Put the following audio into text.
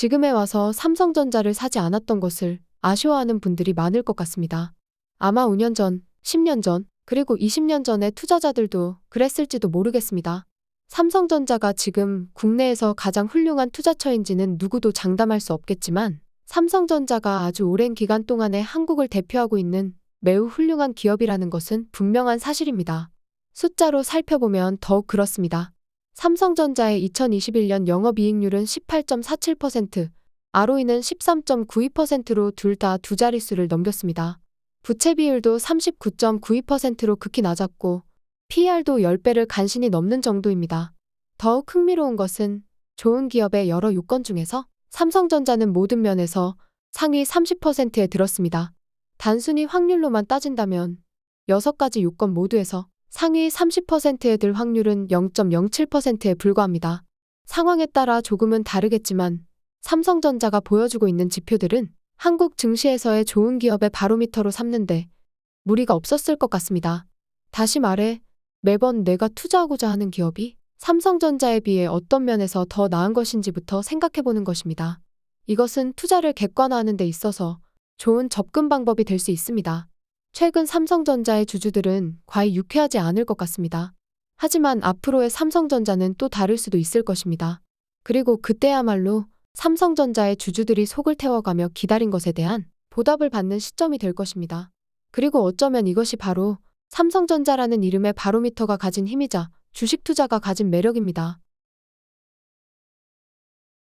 지금에 와서 삼성전자를 사지 않았던 것을 아쉬워하는 분들이 많을 것 같습니다. 아마 5년 전, 10년 전, 그리고 20년 전의 투자자들도 그랬을지도 모르겠습니다. 삼성전자가 지금 국내에서 가장 훌륭한 투자처인지는 누구도 장담할 수 없겠지만 삼성전자가 아주 오랜 기간 동안에 한국을 대표하고 있는 매우 훌륭한 기업이라는 것은 분명한 사실입니다. 숫자로 살펴보면 더욱 그렇습니다. 삼성전자의 2021년 영업이익률은 18.47%, ROE는 13.92%로 둘 다 두 자릿수를 넘겼습니다. 부채 비율도 39.92%로 극히 낮았고 PER도 10배를 간신히 넘는 정도입니다. 더욱 흥미로운 것은 좋은 기업의 여러 요건 중에서 삼성전자는 모든 면에서 상위 30%에 들었습니다. 단순히 확률로만 따진다면 6가지 요건 모두에서 상위 30%에 들 확률은 0.07%에 불과합니다. 상황에 따라 조금은 다르겠지만 삼성전자가 보여주고 있는 지표들은 한국 증시에서의 좋은 기업의 바로미터로 삼는데 무리가 없었을 것 같습니다. 다시 말해 매번 내가 투자하고자 하는 기업이 삼성전자에 비해 어떤 면에서 더 나은 것인지부터 생각해 보는 것입니다. 이것은 투자를 객관화하는 데 있어서 좋은 접근 방법이 될 수 있습니다. 최근 삼성전자의 주주들은 과히 유쾌하지 않을 것 같습니다. 하지만 앞으로의 삼성전자는 또 다를 수도 있을 것입니다. 그리고 그때야말로 삼성전자의 주주들이 속을 태워가며 기다린 것에 대한 보답을 받는 시점이 될 것입니다. 그리고 어쩌면 이것이 바로 삼성전자라는 이름의 바로미터가 가진 힘이자 주식 투자가 가진 매력입니다.